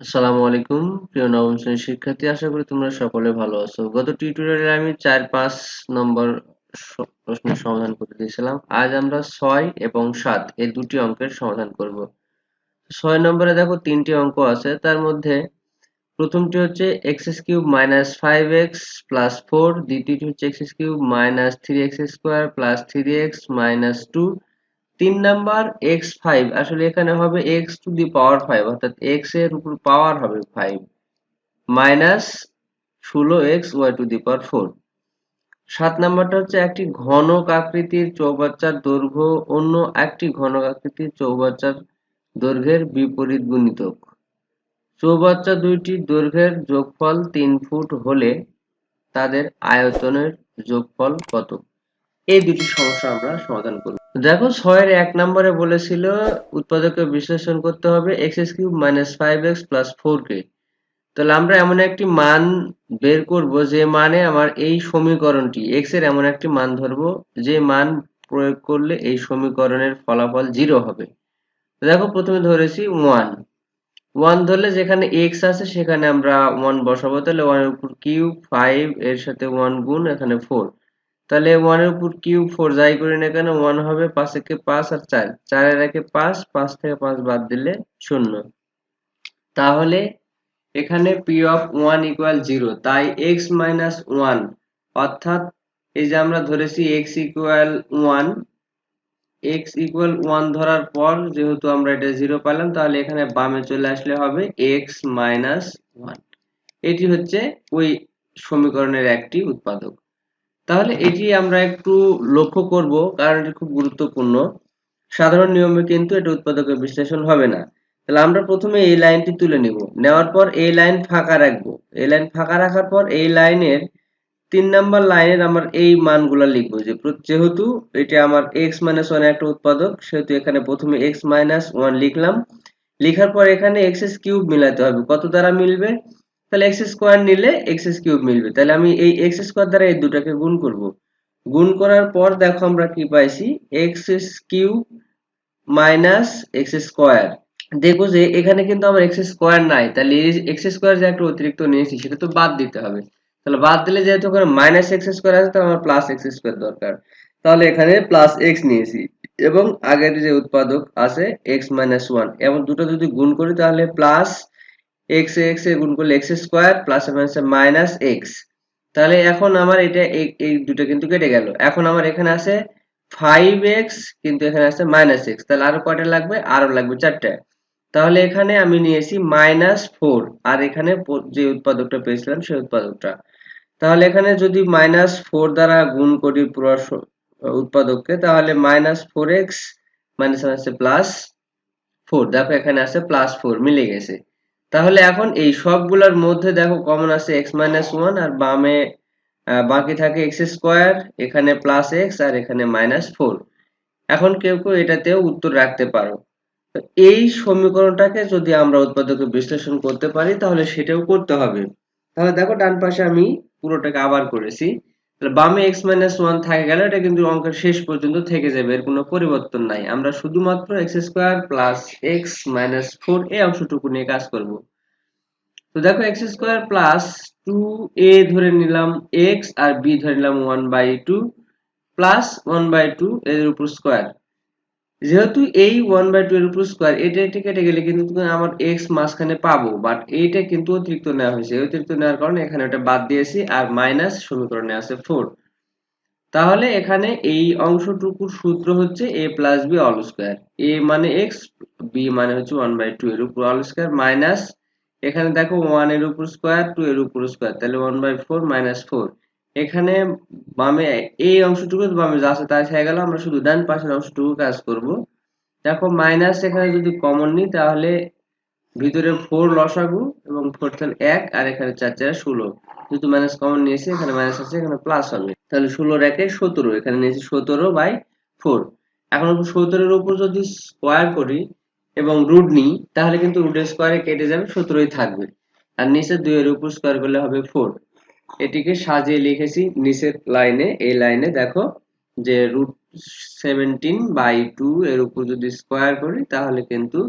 আসসালামু আলাইকুম, প্রিয় নবম শ্রেণির শিক্ষার্থী, আশা করি তোমরা সকলে ভালো আছো। গত টিউটোরিয়ালে আমি চার পাঁচ নম্বর প্রশ্নের সমাধান করে দিয়েছিলাম। আজ আমরা ছয় এবং সাত এই দুটি অঙ্কের সমাধান করব। ছয় নম্বরে দেখো তিনটি অঙ্ক আছে, তার মধ্যে প্রথমটি হচ্ছে x s cube minus five x plus four দ্বিতীয়টি হচ্ছে x cube minus three x square plus three x minus two তিন নাম্বার এক্স ফাইভ আসলে এখানে হবে x to the power five অর্থাৎ এক্সের উপর পাওয়ার হবে ফাইভ মাইনাস ষোলো x y to the power four সাত নাম্বারটা হচ্ছে একটি ঘনক আকৃতির চৌবাচ্চার দৈর্ঘ্য অন্য একটি ঘনক আকৃতির চৌবাচ্চার দৈর্ঘ্যের বিপরীত গুণিতক। চৌবাচ্চা দুইটির দৈর্ঘ্যের যোগফল তিন ফুট হলে তাদের আয়তনের যোগফল কত? এই দুটি সমস্যা আমরা সমাধান করব। দেখো, ছয়ের এক নম্বরে বলেছিল উৎপাদকে বিশ্লেষণ করতে হবে x x cube minus five x plus four কে তাহলে আমরা এমন একটি মান বের করব, যে মানে আমার এই সমীকরণটি এক্সের এমন একটি মান ধরবো, যে মান প্রয়োগ করলে এই সমীকরণের ফলাফল জিরো হবে। দেখো, প্রথমে ধরেছি ওয়ান ওয়ান ধরলে যেখানে এক্স আছে, সেখানে আমরা ওয়ান বসাবো। তাহলে ওয়ানের উপর কিউব ফাইভ এর সাথে ওয়ান গুণ এখানে ফোর তাহলে ওয়ানের উপর কিউব ফোর যাই করি না কেন ওয়ান হবে পাঁচ একে পাঁচ আর চার। চারের একে পাঁচ পাঁচ থেকে পাঁচ বাদ দিলে শূন্য। তাহলে এখানে p of one equal zero তাই এক্স মাইনাস ওয়ান অর্থাৎ এই যে আমরা ধরেছি x equal one x equal one ধরার পর যেহেতু আমরা এটা জিরো পেলাম তাহলে এখানে বামে চলে আসলে হবে এক্স মাইনাস ওয়ান এটি হচ্ছে ওই সমীকরণের একটি উৎপাদক। তাহলে এটি আমরা একটু লক্ষ্য করব, কারণ এটি খুব গুরুত্বপূর্ণ। সাধারণ নিয়মে কিন্তু এটা উৎপাদকের বিশ্লেষণ হবে না। তাহলে আমরা প্রথমে এই লাইনটি তুলে নিব। নেওয়ার পর এই লাইন ফাঁকা রাখব। এই লাইন ফাঁকা রাখার পর এই লাইনের তিন নাম্বার লাইনের আমার এই মানগুলা লিখব যে, যেহেতু এটা আমার এক্স মাইনাস ওয়ান একটা উৎপাদক, সেহেতু এখানে প্রথমে এক্স মাইনাস ওয়ান লিখলাম। লিখার পর এখানে এক্স এস কিউব মিলাতে হবে। কত দ্বারা মিলবে? তাহলে এক্স স্কোয়ার নিলে এক্স কিউব মিলবে। তাহলে আমি এই এক্স স্কোয়ার দ্বারা এই দুটাকে গুণ করব। গুণ করার পর দেখো আমরা কি পাইছি? X cube minus x square. দেখব যে এখানে কিন্তু আমার এক্স স্কোয়ার নাই। তাহলে এক্স স্কোয়ার যে একটা অতিরিক্ত নিয়েছি, সেটা তো বাদ দিতে হবে। তাহলে বাদ দিলে যেহেতু ওখানে মাইনাস এক্স স্কোয়ার আছে, তাহলে আমার প্লাস এক্স স্কোয়ার দরকার। তাহলে এখানে প্লাস এক্স নিয়েছি। এবং আগের যে উৎপাদক আছে এক্স মাইনাস ওয়ান এবং দুটো যদি গুণ করি, তাহলে প্লাস এক্স এক্স এ গুণ করলে x square plus minus minus x তাহলে এখন আমার এটা এই দুটো কিন্তু কেটে গেল। এখন আমার এখানে আছে ফাইভ এক্স কিন্তু এখানে আছে মাইনাস এক্স তাহলে আরও কয়টা লাগবে? আরও লাগবে চারটে। তাহলে এখানে আমি নিয়েছি মাইনাস ফোর আর এখানে যে উৎপাদকটা পেয়েছিলাম সেই উৎপাদকটা। তাহলে এখানে যদি মাইনাস ফোর দ্বারা গুণ করি পুরো উৎপাদককে, তাহলে মাইনাস ফোর এক্স মাইনাস আছে প্লাস ফোর দেখো এখানে আছে প্লাস ফোর মিলে গেছে। তাহলে এখন এই সবগুলোর মধ্যে দেখো কমন আছে এক্স মাইনাস ওয়ান আর বামে বাকি থাকে এক্স স্কোয়ার এখানে প্লাস এক্স আর এখানে মাইনাস ফোর এখন কেউ কেউ এটাতেও উত্তর রাখতে পারো। এই সমীকরণটাকে যদি আমরা উৎপাদকে বিশ্লেষণ করতে পারি, তাহলে সেটাও করতে হবে। তাহলে দেখো ডান পাশে আমি পুরোটাকে আবার করেছি। তাহলে বামে এক্স মাইনাস ওয়ান থাকে গেলে এটা কিন্তু অঙ্কের শেষ পর্যন্ত থেকে যাবে, এর কোনো পরিবর্তন নাই। আমরা শুধুমাত্র x square plus x minus four এই অংশটুকু নিয়ে কাজ করব। তো দেখো x square plus two a ধরে নিলাম এক্স আর বি ধরে নিলাম one by two plus one by two এর উপর স্কোয়ার যেহেতু এই ওয়ান বাই টু এর উপর স্কোয়ার এটা এটা কেটে গেলে কিন্তু আমার এক্স মাঝখানে পাবো বাট এইটা কিন্তু অতিরিক্ত নেওয়া হয়েছে। অতিরিক্ত নেওয়ার কারণে এখানে ওটা বাদ দিয়েছি আর মাইনাস সমীকরণে আছে ফোর তাহলে এখানে এই অংশটুকুর সূত্র হচ্ছে a plus b whole square a মানে এক্স বি মানে হচ্ছে ওয়ান বাই টু এর উপর অল স্কোয়ার মাইনাস এখানে দেখো ওয়ানের উপর স্কোয়ার টু এর উপর স্কোয়ার তাহলে one by four minus four এখানে বামে এই অংশটুকু বামে যা আছে তাই হয়ে গেল, আমরা শুধু ডান পাশের অংশটুকু কাজ করব। দেখো মাইনাস এখানে যদি কমন নিই, তাহলে ভিতরে ফোর লসাগু এবং ফোর তাহলে এক, আর এখানে চার চার, ষোলো। যেহেতু মাইনাস কমন নিয়েছি, এখানে মাইনাস আছে, এখানে প্লাস হবে। তাহলে ষোলোর একে সতেরো, এখানে নিয়েছি সতেরো বাই ফোর এখন সতেরোর উপর যদি স্কোয়ার করি এবং রুট নিই, তাহলে কিন্তু রুটের স্কোয়ারে কেটে যাবে, সতেরোই থাকবে। আর নিচে দুইয়ের উপর স্কোয়ার করলে হবে ফোর এটিকে সাজিয়ে লিখেছি নিচের লাইনে, এই লাইনে দেখো যে রুট সেভেন্টিন বাই টু এর উপর যদি স্কোয়ার করি তাহলে কিন্তু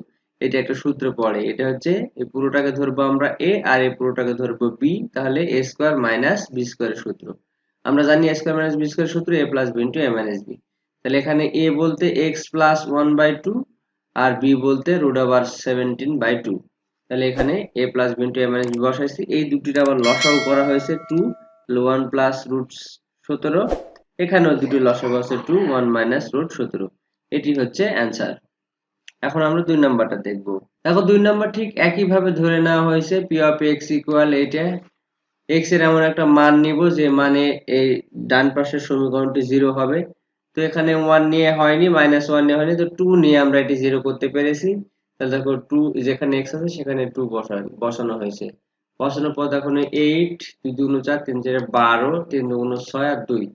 এটা একটা সূত্র পড়ে। এটা হচ্ছে এই পুরোটাকে ধরবো আমরা এ আর এই পুরোটাকে ধরবো বি তাহলে এ স্কোয়ার মাইনাস বি স্কোয়ারের সূত্র। আমরা জানি a square minus b square সূত্র a plus b into a minus b তাহলে এখানে এ বলতে x plus one by two R b বলতে root over seventeen by two তাহলে এখানে a plus b into a minus b বসাইছি। এই দুটির আবার লসাও করা হয়েছে টু ওয়ান প্লাস রুট সতেরো। এখানেও দুটি লসাগু আছে টু ওয়ান মাইনাস রুট সতেরো। এটি হচ্ছে অ্যান্সার এখন আমরা দুই নাম্বারটা দেখব। দেখো দুই নাম্বার ঠিক একইভাবে ধরে নেওয়া হয়েছে। পি অফ এক্স ইকুয়াল এইটা এক্সের এমন একটা মান নিব যে মানে এই ডান পাশের সমীকরণটি জিরো হবে। তো এখানে ওয়ান নিয়ে হয়নি মাইনাস ওয়ান নিয়ে হয়নি। তো টু নিয়ে আমরা এটি জিরো করতে পেরেছি। তাহলে দেখো টু যেখানে এক্স আছে, সেখানে টু বসানো হয়েছে। বসানোর পর দেখো এইট দুই দুগুণ চার, তিন চারে বারো, তিন দুগুণ ছয় আর দুই।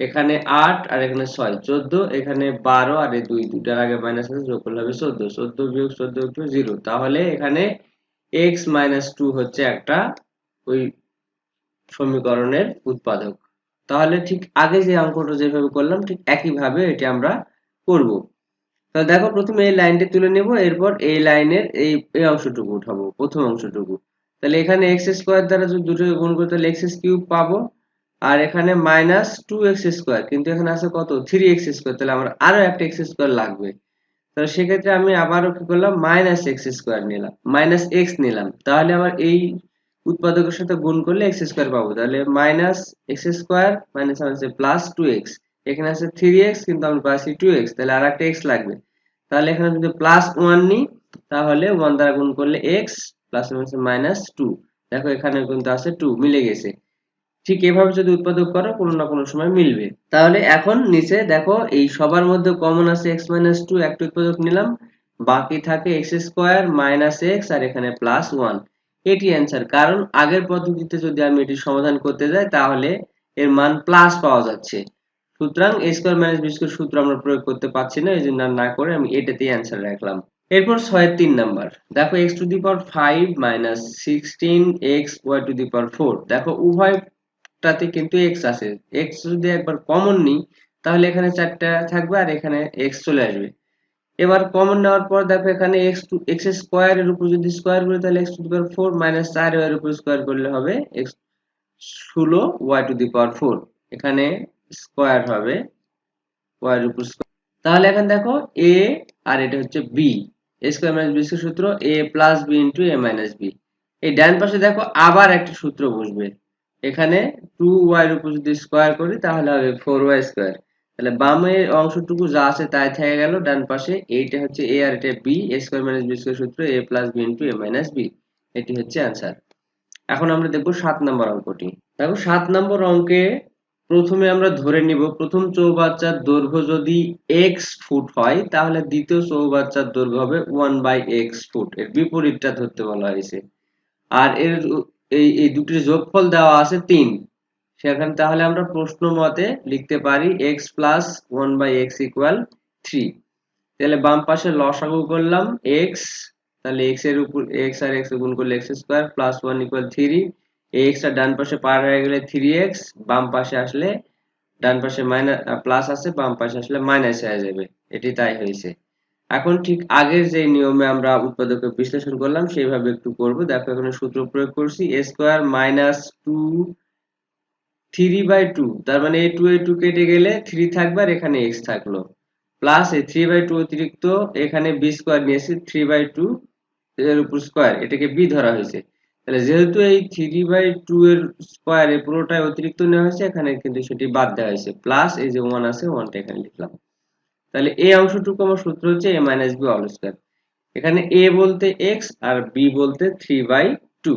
এখানে আট আর এখানে ছয়, চোদ্দ, এখানে বারো আর এই দুই দুটার আগে মাইনাস আছে, যোগ করলে হবে চোদ্দ। চোদ্দ বিয়োগ চোদ্দ টু জিরো তাহলে এখানে এক্স মাইনাস টু হচ্ছে একটা ওই সমীকরণের উৎপাদক। তাহলে ঠিক আগে যে অঙ্কটা যেভাবে করলাম, ঠিক একইভাবে এটি আমরা করব। তাহলে দেখো প্রথমে এই লাইনটি তুলে নেব, এরপর এই লাইনের এই এই অংশটুকু উঠাবো, প্রথম অংশটুকু। তাহলে এখানে এক্স স্কোয়ার দ্বারা যদি দুটোকে গুণ করি, তাহলে এক্স কিউব পাবো, আর এখানে মাইনাস টু এক্স স্কোয়ার কিন্তু এখানে আছে কত? থ্রি এক্স স্কোয়ার তাহলে আমার আরও একটা এক্স স্কোয়ার লাগবে। তাহলে সেক্ষেত্রে আমি আবারও কি করলাম? মাইনাস এক্স স্কোয়ার নিলাম মাইনাস এক্স নিলাম। তাহলে আমার এই উৎপাদকের সাথে গুণ করলে এক্স স্কোয়ার পাবো। তাহলে minus x square minus plus two x এখানে আছে থ্রি এক্স কিন্তু আমি পাচ্ছি টু এক্স তাহলে আর একটা এক্স লাগবে। তাহলে এখানে যদি প্লাস ওয়ান নিই তাহলে ওয়ান দ্বারা গুণ করলে এক্স প্লাস মাইনাস টু দেখো এখানে কিন্তু আছে টু মিলে গেছে। ঠিক এভাবে যদি উৎপাদক করো, কোনো না কোনো সময় মিলবে। তাহলে এখন নিচে দেখো, এই সবার মধ্যে কমন আছে এক্স মাইনাস টু একটা উৎপাদক নিলাম। বাকি থাকে এক্স স্কোয়ার মাইনাস এক্স আর এখানে প্লাস ওয়ান এটি অ্যান্সার কারণ আগের পদ্ধতিতে যদি আমি এটি সমাধান করতে যাই, তাহলে এর মান প্লাস পাওয়া যাচ্ছে। সুতরাং a square minus b square সূত্র আমরা প্রয়োগ করতে পারছি না এই জন্য না করে আমি এটাতেই অ্যান্সার রাখলাম। এরপর ছয়ের তিন নাম্বার দেখো x to the power five minus sixteen x y to the power four দেখো উভয় টাতে কিন্তু এক্স আছে। এক্স যদি একবার কমন নিই, তাহলে এখানে চারটা থাকবে আর এখানে এক্স চলে আসবে। এবার কমন নেওয়ার পর দেখো এখানে এক্স টু এক্স স্কোয়ার এর উপর যদি স্কোয়ার করি, তাহলে x to the power four minus চার এর উপর স্কোয়ার করলে হবে এক্স ষোলো y to the power four এখানে স্কোয়ার হবে ওয়াই এর উপর তাহলে এখন দেখো এ আর এটা হচ্ছে b a square minus b সূত্র a plus b into a minus b এই ডান পাশে দেখো আবার একটা সূত্র বসবে। এখানে টু ওয়াই উপর যদি স্কোয়ার করি, তাহলে হবে ফোর ওয়াই স্কোয়ার তাহলে বামের অংশটুকু যা আছে তাই থেকে গেল, ডান পাশে এইটা হচ্ছে এ আর এটা b a square minus b square সূত্র a plus b into a minus b এটি হচ্ছে অ্যান্সার এখন আমরা দেখব সাত নম্বর অঙ্কটি। দেখো সাত নম্বর অঙ্কে প্রথমে আমরা ধরে নিব, প্রথম চৌবাচ্চার দৈর্ঘ্য যদি এক্স ফুট হয়, তাহলে দ্বিতীয় চৌবাচ্চার দৈর্ঘ্য হবে ওয়ান বাই এক্স ফুট। এর বিপরীতটা ধরতে বলা হয়েছে। আর এর এই এই দুটির যোগফল দেওয়া আছে তিন। সেখানে তাহলে আমরা প্রশ্ন মতে লিখতে পারি x plus one by x equal three তাহলে বাম পাশে লসাগু করলাম এক্স তাহলে এক্সের উপর এক্স আর এক্স গুণ করলে x square plus one equal three x আর ডান পাশে পার হয়ে গেলে থ্রি এক্স বাম পাশে আসলে ডান পাশে মাইনাস প্লাস আছে, বাম পাশে আসলে মাইনাস হয়ে যাবে। এটি তাই হয়েছে। এখন ঠিক আগের যে নিয়মে আমরা উৎপাদকে বিশ্লেষণ করলাম, সেইভাবে একটু করব। দেখো এখানে সূত্র প্রয়োগ করছি a square minus two three by two তার মানে এই টু এই টু কেটে গেলে থ্রি থাকবে আর এখানে এক্স থাকল। প্লাস এই থ্রি বাই টু অতিরিক্ত, এখানে বি স্কোয়ার নিয়েছি থ্রি বাই টু এর উপর স্কোয়ার এটাকে বি ধরা হয়েছে। তাহলে যেহেতু এই থ্রি বাই টু এর স্কোয়ার পুরোটাই অতিরিক্ত নেওয়া হয়েছে, এখানে কিন্তু সেটি বাদ দেওয়া হয়েছে। প্লাস এই যে ওয়ান আছে ওয়ানটা এখানে লিখলাম। তাহলে এই অংশটুকু আমার সূত্র হচ্ছে a minus b all square এখানে এ বলতে এক্স আর বি বলতে থ্রি বাই টু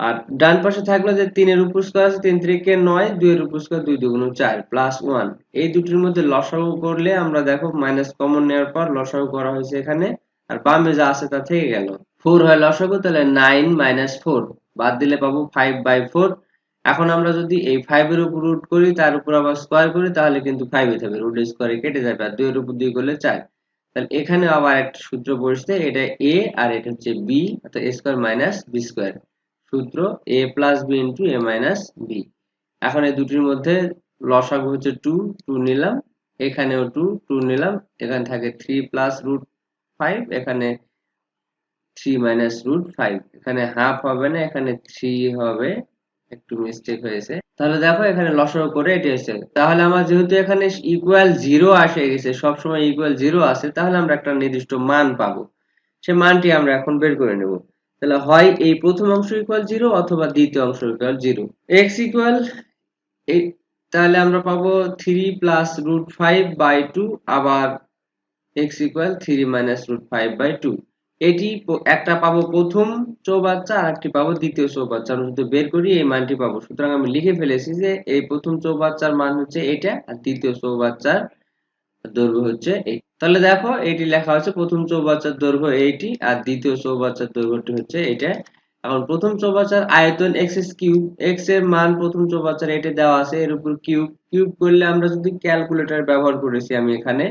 আর ডান পাশে থাকল যে তিনের উপর স্কোয়ার আছে, তিন থেকে নয়, দুইয়ের উপর স্কোয়ার দুই দুগুণ চার প্লাস ওয়ান এই দুটির মধ্যে লসাগু করলে আমরা দেখো মাইনাস কমন নেওয়ার পর লসাগু করা হয়েছে এখানে। আর বামে যা আছে তা থেকে গেল। ফোর হয় লসাগু, তাহলে নাইন মাইনাস ফোর। বাদ দিলে পাবো ফাইভ বাই ফোর। এখন আমরা যদি এই ফাইভ এর উপর রুট করি, তার উপর আবার স্কোয়ার করি, তাহলে কিন্তু ফাইভ এ থাকবে রুট স্কোয়ারে কেটে যাবে, আর দুইয়ের উপর দুই করলে চার। তাহলে এখানে আবার একটা সূত্র বসছে, এটা এ আর এটা হচ্ছে বি অর্থাৎ a square minus b square সূত্র a plus b into a minus b এখন এই দুটির মধ্যে লসাগু হচ্ছে টু টু নিলাম। এখানেও টু টু নিলাম। এখানে থাকে থ্রি প্লাস রুট ফাইভ এখানে থ্রি মাইনাস রুট ফাইভ এখানে হাফ হবে না, এখানে থ্রি হবে। একটু মিস্টেক হয়েছে। তাহলে দেখো এখানে লসও করে এটি হয়েছে তাহলে আমার যেহেতু এখানে ইকুয়াল জিরো আসে গেছে সবসময় ইকুয়াল জিরো আসে, তাহলে আমরা একটা নির্দিষ্ট মান পাবো। সে মানটি আমরা এখন বের করে নেব। তাহলে হয় এই প্রথম অংশ ইকুয়াল জিরো অথবা দ্বিতীয় অংশ ইকুয়াল জিরো এক্স ইকুয়াল তাহলে আমরা পাবো three plus root five by two আবার x equal three minus root five by two এটি একটা পাবো প্রথম চৌবাচ্চা, আর একটি পাবো দ্বিতীয় চৌবাচ্চা। আমরা যদি বের করি, এই মানটি পাবো। সুতরাং আমি লিখে ফেলেছি যে, এই প্রথম চৌবাচ্চার মান হচ্ছে এটা, আর দ্বিতীয় চৌবাচ্চার দৈর্ঘ্য হচ্ছে এই। তাহলে দেখো, এটি লেখা হচ্ছে প্রথম চৌবাচ্চার দৈর্ঘ্য এইটি, আর দ্বিতীয় চৌবাচ্চার দৈর্ঘ্যটি হচ্ছে এটা। এখন প্রথম চৌবাচ্চার আয়তন এক্স এস কিউব এক্সের মান প্রথম চৌবাচ্চার এটা দেওয়া আছে, এর উপর কিউব। কিউব করলে আমরা যদি ক্যালকুলেটর ব্যবহার করেছি আমি এখানে,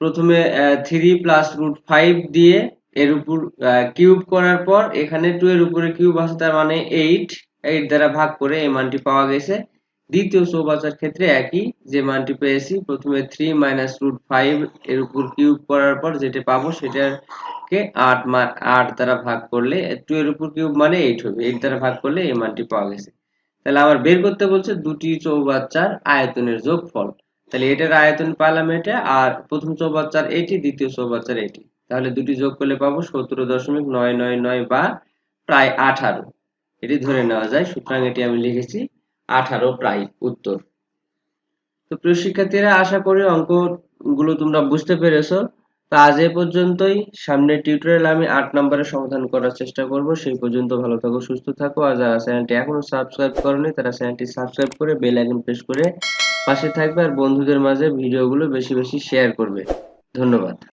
প্রথমে থ্রি প্লাস রুট ফাইভ দিয়ে এর উপর কিউব করার পর এখানে টু এর উপরে কিউব আছে, তার মানে এইট এইট দ্বারা ভাগ করে এই মানটি পাওয়া গেছে। দ্বিতীয় চৌবাচ্চার ক্ষেত্রে একই, যে মানটি পেয়েছি, প্রথমে থ্রি মাইনাস রুট ফাইভ এর উপর কিউব করার পর যেটা পাবো সেটাকে আট আট দ্বারা ভাগ করলে টু এর উপর কিউব মানে এইট হবে এইট দ্বারা ভাগ করলে এই মানটি পাওয়া গেছে। তাহলে আমার বের করতে বলছে দুটি চৌবাচ্চার আয়তনের যোগফল। তাহলে এটার আয়তন পেলাম এটা, আর প্রথম চৌবাচ্চার এটি, দ্বিতীয় চৌবাচ্চার এটি। তাহলে দুটি যোগ করলে পাবো সতেরো দশমিক নয় নয় নয় বা প্রায় আঠারো। এটি ধরে নেওয়া যায়, সুতরাং এটি আমি লিখেছি আঠারো প্রায় উত্তর। তো প্রিয় শিক্ষার্থীরা, আশা করি অঙ্কগুলো তোমরা বুঝতে পেরেছ। তো আজ এ পর্যন্তই। সামনের টিউটোরিয়াল আমি আট নম্বরের সমাধান করার চেষ্টা করব। সেই পর্যন্ত ভালো থাকো, সুস্থ থাকো। আর যারা চ্যানেলটি এখনও সাবস্ক্রাইব করনি, তারা চ্যানেলটি সাবস্ক্রাইব করে বেল আইকন প্রেস করে পাশে থাকবে। আর বন্ধুদের মাঝে ভিডিওগুলো বেশি বেশি শেয়ার করবে। ধন্যবাদ।